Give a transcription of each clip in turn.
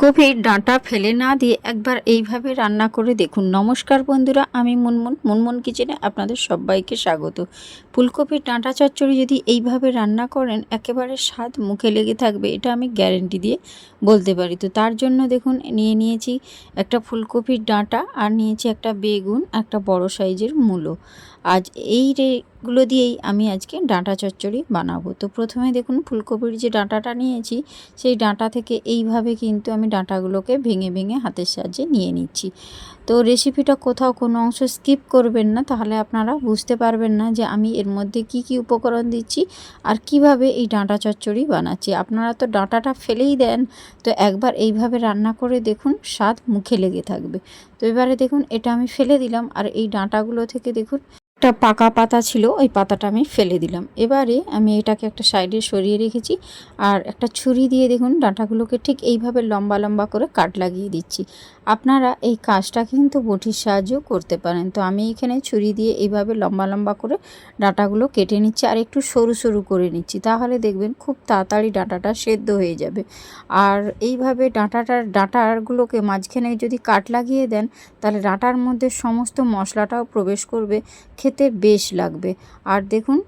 ফুলকপির ডাঁটা ফেলে না দিয়ে একবার এইভাবে রান্না করে দেখুন। নমস্কার বন্ধুরা, আমি মুনমুন। মুনমুন কিচেনে আপনাদের সবাইকে স্বাগত। ফুলকপির ডাঁটা চচ্চড়ি যদি এইভাবে রান্না করেন, একেবারে স্বাদ মুখে লেগে থাকবে, এটা আমি গ্যারেন্টি দিয়ে বলতে পারি। তো তার জন্য দেখুন, নিয়ে নিয়েছি একটা ফুলকপির ডাঁটা আর নিয়েছি একটা বেগুন, একটা বড় সাইজের মূলো। আজ এই রেগুলো দিয়েই আমি আজকে ডাঁটা চচ্চড়ি বানাবো। তো প্রথমে দেখুন, ফুলকপির যে ডাঁটাটা নিয়েছি, সেই ডাঁটা থেকে এইভাবে কিন্তু আমি ডাঁটাগুলোকে ভেঙে ভেঙে হাতের সাহায্যে নিয়ে নিচ্ছি। তো রেসিপিটা কোথাও কোনো অংশ স্কিপ করবেন না, তাহলে আপনারা বুঝতে পারবেন না যে আমি এর মধ্যে কি কি উপকরণ দিচ্ছি আর কীভাবে এই ডাঁটা চচ্চড়ি বানাচ্ছি। আপনারা তো ডাঁটাটা ফেলেই দেন, তো একবার এইভাবে রান্না করে দেখুন, স্বাদ মুখে লেগে থাকবে। তো এবারে দেখুন, এটা আমি ফেলে দিলাম আর এই ডাঁটাগুলো থেকে দেখুন একটা পাকা পাতা ছিল, ওই পাতাটা আমি ফেলে দিলাম। এবারে আমি এটাকে একটা সাইডে সরিয়ে রেখেছি আর একটা ছুরি দিয়ে দেখুন ডাঁটাগুলোকে ঠিক এইভাবে লম্বা লম্বা করে কাট লাগিয়ে দিচ্ছি। আপনারা এই কাজটা কিন্তু বটির সাহায্যেও করতে পারেন। তো আমি এখানে ছুরি দিয়ে এইভাবে লম্বা লম্বা করে ডাঁটাগুলো কেটে নিচ্ছি আর একটু সরু সরু করে নিচ্ছি। তাহলে দেখবেন খুব তাড়াতাড়ি ডাঁটাটা সেদ্ধ হয়ে যাবে। আর এইভাবে ডাঁটাটার, ডাঁটাগুলোকে মাঝখানে যদি কাট লাগিয়ে দেন, তাহলে ডাঁটার মধ্যে সমস্ত মশলাটাও প্রবেশ করবে। খেতে বেশ লাগবে। আর দেখুন,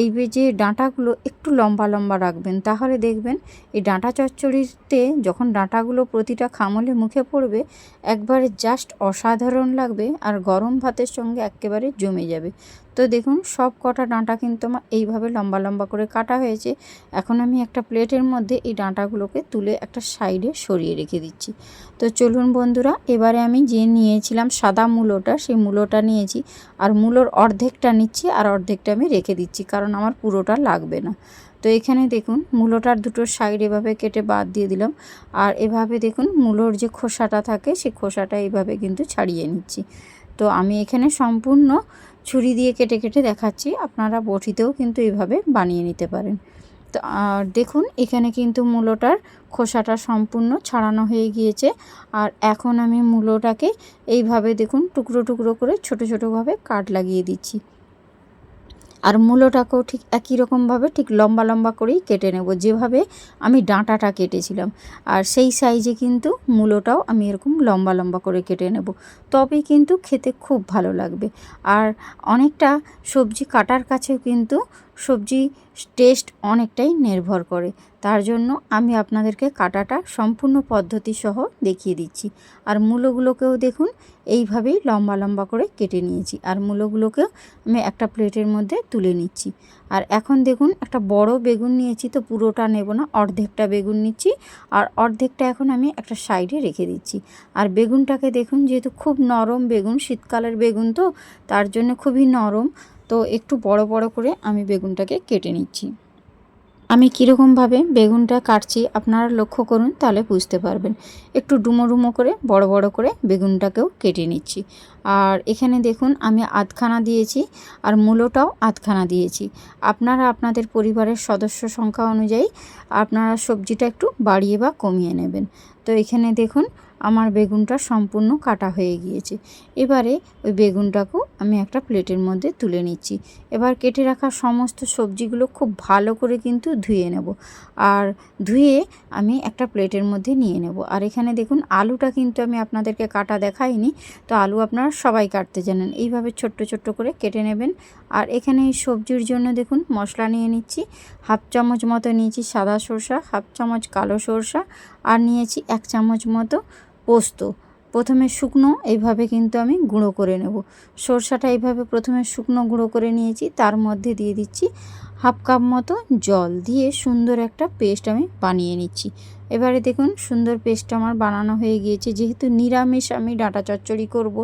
এই যে ডাঁটাগুলো একটু লম্বা লম্বা রাখবেন, তাহলে দেখবেন এই ডাঁটা চচ্চড়িতে যখন ডাঁটাগুলো প্রতিটা খামলে মুখে পড়বে, একবারে জাস্ট অসাধারণ লাগবে আর গরম ভাতের সঙ্গে একেবারে জমে যাবে। তো দেখুন, সব কটা ডাঁটা কিন্তু আমার এইভাবে লম্বা লম্বা করে কাটা হয়েছে। এখন আমি একটা প্লেটের মধ্যে এই ডাঁটাগুলোকে তুলে একটা সাইডে সরিয়ে রেখে দিচ্ছি। তো চলুন বন্ধুরা, এবারে আমি যে নিয়েছিলাম সাদা মূলোটা, সেই মূলোটা নিয়েছি আর মূলোর অর্ধেকটা নিচ্ছি আর অর্ধেকটা আমি রেখে দিচ্ছি কারণ আমার পুরোটা লাগবে না। তো এখানে দেখুন, মূলোটার দুটো সাইড এভাবে কেটে বাদ দিয়ে দিলাম আর এভাবে দেখুন, মূলোর যে খোসাটা থাকে, সেই খোসাটা এইভাবে কিন্তু ছাড়িয়ে নিচ্ছি। তো আমি এখানে সম্পূর্ণ ছুরি দিয়ে কেটে কেটে দেখাচ্ছি। আপনারা বটিতেও কিন্তু এইভাবে বানিয়ে নিতে পারেন। তো আর দেখুন, এখানে কিন্তু মূলোটার খোসাটা সম্পূর্ণ ছাড়ানো হয়ে গিয়েছে। আর এখন আমি মূলোটাকে এইভাবে দেখুন, টুকরো টুকরো করে ছোটো ছোটোভাবে কাট লাগিয়ে দিচ্ছি। আর মূলোটাকেও ঠিক একই রকমভাবে ঠিক লম্বা লম্বা করেই কেটে নেব। যেভাবে আমি ডাঁটাটা কেটেছিলাম। আর সেই সাইজে কিন্তু মূলোটাও আমি এরকম লম্বা লম্বা করে কেটে নেব। তবেই কিন্তু খেতে খুব ভালো লাগবে। আর অনেকটা সবজি কাটার কাছেও কিন্তু সবজি টেস্ট অনেকটাই নির্ভর করে। তার জন্য আমি আপনাদেরকে কাটাটা সম্পূর্ণ পদ্ধতি সহ দেখিয়ে দিচ্ছি। আর মূলোগুলোকেও দেখুন, এইভাবেই লম্বা লম্বা করে কেটে নিয়েছি। আর মূলোগুলোকেও আমি একটা প্লেটের মধ্যে তুলে নিচ্ছি। আর এখন দেখুন, একটা বড় বেগুন নিয়েছি তো পুরোটা নেব না, অর্ধেকটা বেগুন নিচ্ছি। আর অর্ধেকটা এখন আমি একটা সাইডে রেখে দিচ্ছি। আর বেগুনটাকে দেখুন, যেহেতু খুব নরম বেগুন, শীতকালের বেগুন তো, তার জন্য খুবই নরম। তো একটু বড় বড় করে আমি বেগুনটাকে কেটে নিচ্ছি। আমি কীরকমভাবে বেগুনটা কাটছি আপনারা লক্ষ্য করুন, তাহলে বুঝতে পারবেন। একটু ডুমো ডুমো করে, বড় বড় করে বেগুনটাকেও কেটে নিচ্ছি। আর এখানে দেখুন, আমি আধখানা দিয়েছি আর মূলোটাও আধখানা দিয়েছি। আপনারা আপনাদের পরিবারের সদস্য সংখ্যা অনুযায়ী আপনারা সবজিটা একটু বাড়িয়ে বা কমিয়ে নেবেন। তো এখানে দেখুন আমার বেগুনটা সম্পূর্ণ কাটা হয়ে গিয়েছে। এবারে ওই বেগুনটাকেও আমি একটা প্লেটের মধ্যে তুলে নিচ্ছি। এবার কেটে রাখা সমস্ত সবজিগুলো খুব ভালো করে কিন্তু ধুয়ে নেব। আর ধুয়ে আমি একটা প্লেটের মধ্যে নিয়ে নেব। আর এখানে দেখুন, আলুটা কিন্তু আমি আপনাদেরকে কাটা দেখাইনি। তো আলু আপনারা সবাই কাটতে জানেন। এইভাবে ছোট্ট ছোট্ট করে কেটে নেবেন। আর এখানে এই সবজির জন্য দেখুন, মশলা নিয়ে নিচ্ছি। হাফ চামচ মতো নিয়েছি সাদা সরষা, হাফ চামচ কালো সরষা। আর নিয়েছি এক চামচ মতো পোস্ত। প্রথমে শুকনো, এইভাবে কিন্তু আমি গুঁড়ো করে নেব। সরষাটা এইভাবে প্রথমে শুকনো গুঁড়ো করে নিয়েছি, তার মধ্যে দিয়ে দিচ্ছি হাফ কাপ মতো জল দিয়ে সুন্দর একটা পেস্ট আমি বানিয়ে নিচ্ছি। এবারে দেখুন, সুন্দর পেস্ট আমার বানানো হয়ে গিয়েছে। যেহেতু নিরামিষ আমি ডাঁটা চচ্চড়ি করব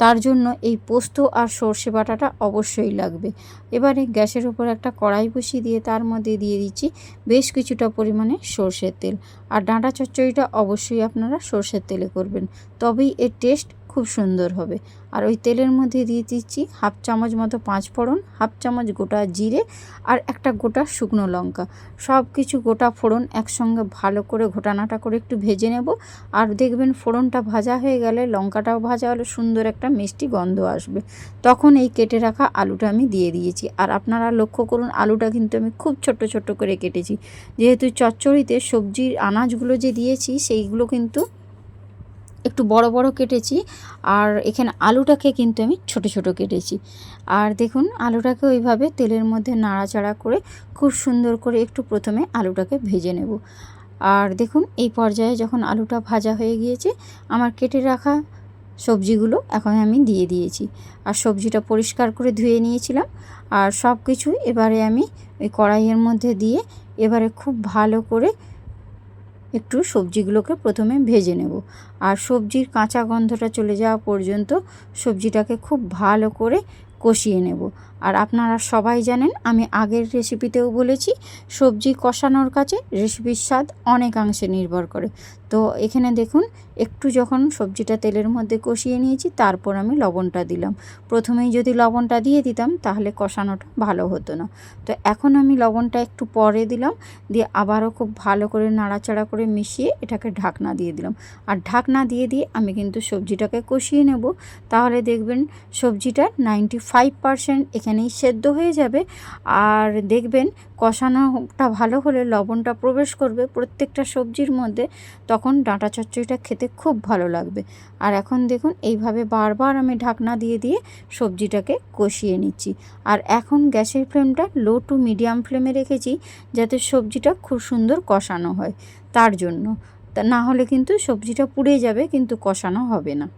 তার জন্য এই পোস্ত আর সর্ষে বাটাটা অবশ্যই লাগবে। এবারে গ্যাসের উপর একটা কড়াই বসিয়ে দিয়ে তার মধ্যে দিয়ে দিচ্ছি বেশ কিছুটা পরিমাণে সর্ষের তেল। আর ডাঁটা চচ্চড়িটা অবশ্যই আপনারা সর্ষের তেলে করবেন। তবেই এর টেস্ট খুব সুন্দর হবে। আর ওই তেলের মধ্যে দিয়ে দিচ্ছি হাফ চামচ মতো পাঁচ ফোড়ন, হাফ চামচ গোটা জিরে আর একটা গোটা শুকনো লঙ্কা। সব কিছু গোটা ফোড়ন একসঙ্গে ভালো করে ঘোটানাটা করে একটু ভেজে নেব। আর দেখবেন ফোড়নটা ভাজা হয়ে গেলে লঙ্কাটাও ভাজা হলে সুন্দর একটা মিষ্টি গন্ধ আসবে। তখন এই কেটে রাখা আলুটা আমি দিয়ে দিয়েছি। আর আপনারা লক্ষ্য করুন আলুটা কিন্তু আমি খুব ছোট ছোট করে কেটেছি। যেহেতু চচ্চড়িতে সবজির আনাজগুলো যে দিয়েছি সেইগুলো কিন্তু একটু বড় বড় কেটেছি আর এখানে আলুটাকে কিন্তু আমি ছোট ছোট কেটেছি। আর দেখুন, আলুটাকে ওইভাবে তেলের মধ্যে নাড়াচাড়া করে খুব সুন্দর করে একটু প্রথমে আলুটাকে ভেজে নেব। আর দেখুন, এই পর্যায়ে যখন আলুটা ভাজা হয়ে গিয়েছে, আমার কেটে রাখা সবজিগুলো এখন আমি দিয়ে দিয়েছি। আর সবজিটা পরিষ্কার করে ধুয়ে নিয়েছিলাম। আর সব কিছু এবারে আমি ওই কড়াইয়ের মধ্যে দিয়ে এবারে খুব ভালো করে একটু সবজিগুলোকে প্রথমে ভেজে নেব। আর সবজির কাঁচা গন্ধটা চলে যাওয়া পর্যন্ত সবজিটাকে খুব ভালো করে কষিয়ে নেব। আর আপনারা সবাই জানেন, আমি আগের রেসিপিতেও বলেছি, সবজি কষানোর কাছে রেসিপির স্বাদ অনেকাংশে নির্ভর করে। তো এখানে দেখুন, একটু যখন সবজিটা তেলের মধ্যে কষিয়ে নিয়েছি, তারপর আমি লবণটা দিলাম। প্রথমেই যদি লবণটা দিয়ে দিতাম, তাহলে কষানোটা ভালো হতো না। তো এখন আমি লবণটা একটু পরে দিলাম, দিয়ে আবারও খুব ভালো করে নাড়াচাড়া করে মিশিয়ে এটাকে ঢাকনা দিয়ে দিলাম। আর ঢাকনা দিয়ে দিয়ে আমি কিন্তু সবজিটাকে কষিয়ে নেব। তাহলে দেখবেন, সবজিটা নাইনটি ফাইভ পারসেন্ট এখানেই সেদ্ধ হয়ে যাবে। আর দেখবেন কষানোটা ভালো হলে লবণটা প্রবেশ করবে প্রত্যেকটা সবজির মধ্যে, তখন ডাঁটা চচ্চড়িটা খেতে খুব ভালো লাগবে। আর এখন দেখুন এইভাবে বারবার আমি ঢাকনা দিয়ে দিয়ে সবজিটাকে কষিয়ে নিচ্ছি। আর এখন গ্যাসের ফ্লেমটা লো টু মিডিয়াম ফ্লেমে রেখেছি যাতে সবজিটা খুব সুন্দর কষানো হয়। তার জন্য। না হলে কিন্তু সবজিটা পুড়ে যাবে কিন্তু কষানো হবে না।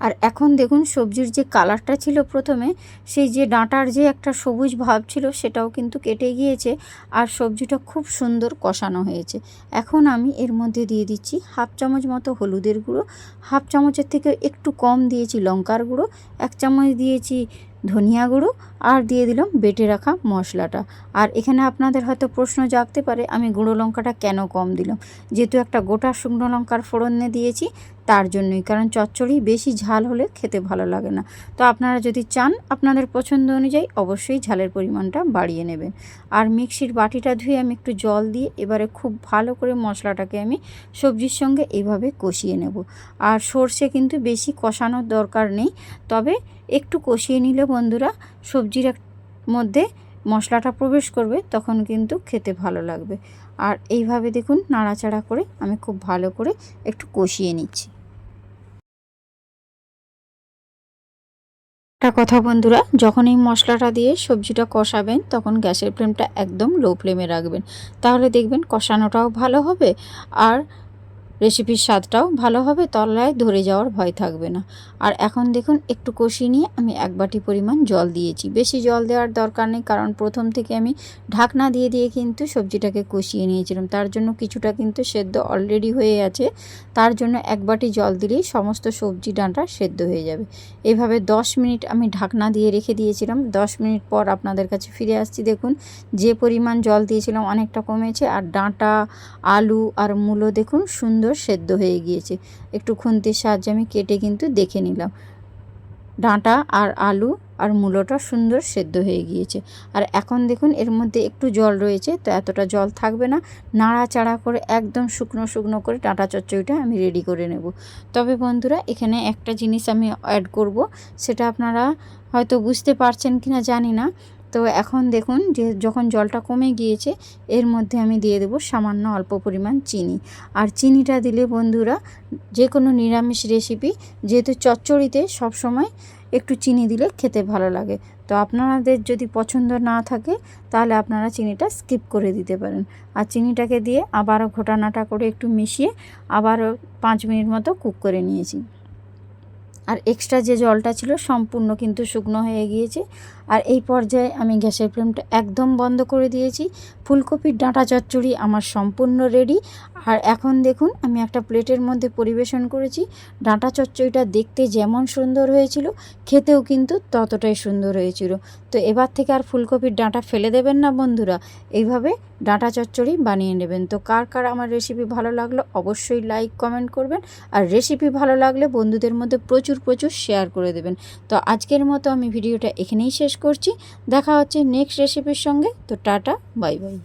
আর এখন দেখুন সবজির যে কালারটা ছিল প্রথমে, সেই যে ডাঁটার যে একটা সবুজ ভাব ছিল সেটাও কিন্তু কেটে গিয়েছে আর সবজিটা খুব সুন্দর কষানো হয়েছে। এখন আমি এর মধ্যে দিয়ে দিচ্ছি হাফ চামচ মতো হলুদের গুঁড়ো, হাফ চামচের থেকে একটু কম দিয়েছি লঙ্কার গুঁড়ো, এক চামচ দিয়েছি ধনিয়া গুঁড়ো আর দিয়ে দিলাম বেটে রাখা মশলাটা। আর এখানে আপনাদের হয়তো প্রশ্ন জাগতে পারে, আমি গুঁড়ো লঙ্কাটা কেন কম দিলাম? যেহেতু একটা গোটা শুকনো লঙ্কার ফোড়নে দিয়েছি, তার জন্যই। কারণ চচ্চড়ি বেশি ঝাল হলে খেতে ভালো লাগে না। তো আপনারা যদি চান, আপনাদের পছন্দ অনুযায়ী অবশ্যই ঝালের পরিমাণটা বাড়িয়ে নেবেন। আর মিক্সির বাটিটা ধুয়ে আমি একটু জল দিয়ে এবারে খুব ভালো করে মশলাটাকে আমি সবজির সঙ্গে এইভাবে কষিয়ে নেব। আর সর্ষে কিন্তু বেশি কষানোর দরকার নেই, তবে একটু কষিয়ে নিলে বন্ধুরা সবজির মধ্যে মশলাটা প্রবেশ করবে, তখন কিন্তু খেতে ভালো লাগবে। আর এইভাবে দেখুন নাড়াচাড়া করে আমি খুব ভালো করে একটু কষিয়ে নিচ্ছি। একটা কথা বন্ধুরা, যখন এই মশলাটা দিয়ে সবজিটা কষাবেন, তখন গ্যাসের ফ্লেমটা একদম লো ফ্লেমে রাখবেন। তাহলে দেখবেন কষানোটাও ভালো হবে, আর রেসিপির স্বাদটাও ভালো হবে, তলায় ধরে যাওয়ার ভয় থাকবে না। আর এখন দেখুন, একটু কষিয়ে নিয়ে আমি এক বাটি পরিমাণ জল দিয়েছি। বেশি জল দেওয়ার দরকার নেই, কারণ প্রথম থেকে আমি ঢাকনা দিয়ে দিয়ে কিন্তু সবজিটাকে কষিয়ে নিয়েছিলাম। তার জন্য কিছুটা কিন্তু সেদ্ধ অলরেডি হয়ে আছে তার জন্য এক বাটি জল দিলেই সমস্ত সবজি ডাঁটা সেদ্ধ হয়ে যাবে। এভাবে দশ মিনিট আমি ঢাকনা দিয়ে রেখে দিয়েছিলাম। দশ মিনিট পর আপনাদের কাছে ফিরে আসছি। দেখুন, যে পরিমাণ জল দিয়েছিলাম অনেকটা কমেছে। আর ডাঁটা, আলু আর মূলো দেখুন, সুন্দর সেদ্ধ হয়ে গিয়েছে। একটু খুন্তির সাহায্যে আমি কেটে কিন্তু দেখে নিলাম। ডাঁটা আর আলু আর মূলোটা সুন্দর সেদ্ধ হয়ে গিয়েছে। আর এখন দেখুন এর মধ্যে একটু জল রয়েছে, তো এতটা জল থাকবে না। নাড়াচাড়া করে একদম শুকনো শুকনো করে ডাঁটা চচ্চড়িটা আমি রেডি করে নেব। তবে বন্ধুরা, এখানে একটা জিনিস আমি অ্যাড করব, সেটা আপনারা হয়তো বুঝতে পারছেন কি না জানি না। তো এখন দেখুন যে যখন জলটা কমে গিয়েছে, এর মধ্যে আমি দিয়ে দেবো সামান্য অল্প পরিমাণ চিনি। আর চিনিটা দিলে বন্ধুরা যে কোনো নিরামিষ রেসিপি যেহেতু চচ্চড়িতে সবসময় একটু চিনি দিলে খেতে ভালো লাগে। তো আপনাদের যদি পছন্দ না থাকে, তাহলে আপনারা চিনিটা স্কিপ করে দিতে পারেন। আর চিনিটাকে দিয়ে আবারও ঘোটানাটা করে একটু মিশিয়ে, আবারও পাঁচ মিনিট মতো কুক করে নিয়েছি। আর এক্সট্রা যে জলটা ছিল সম্পূর্ণ কিন্তু শুকনো হয়ে গিয়েছে। আর এই পর্যায়ে আমি গ্যাসের ফ্লেমটা একদম বন্ধ করে দিয়েছি। ফুলকপির ডাঁটা চচ্চড়ি আমার সম্পূর্ণ রেডি আর এখন দেখুন, আমি একটা প্লেটের মধ্যে পরিবেশন করেছি। ডাঁটা চচ্চড়িটা দেখতে যেমন সুন্দর হয়েছিল, খেতেও কিন্তু ততটাই সুন্দর হয়েছিল। তো এবার থেকে আর ফুলকপির ডাঁটা ফেলে দেবেন না বন্ধুরা। এইভাবে ডাঁটা চচ্চড়ি বানিয়ে নেবেন। তো কার কার আমার রেসিপি ভালো লাগল অবশ্যই লাইক কমেন্ট করবেন। আর রেসিপি ভালো লাগলে বন্ধুদের মধ্যে প্রচুর প্রচুর শেয়ার করে দেবেন। তো আজকের মতো আমি ভিডিওটা এখানেই শেষ করছি। দেখা হচ্ছে নেক্সট রেসিপির সঙ্গে। তো টাটা বাই বাই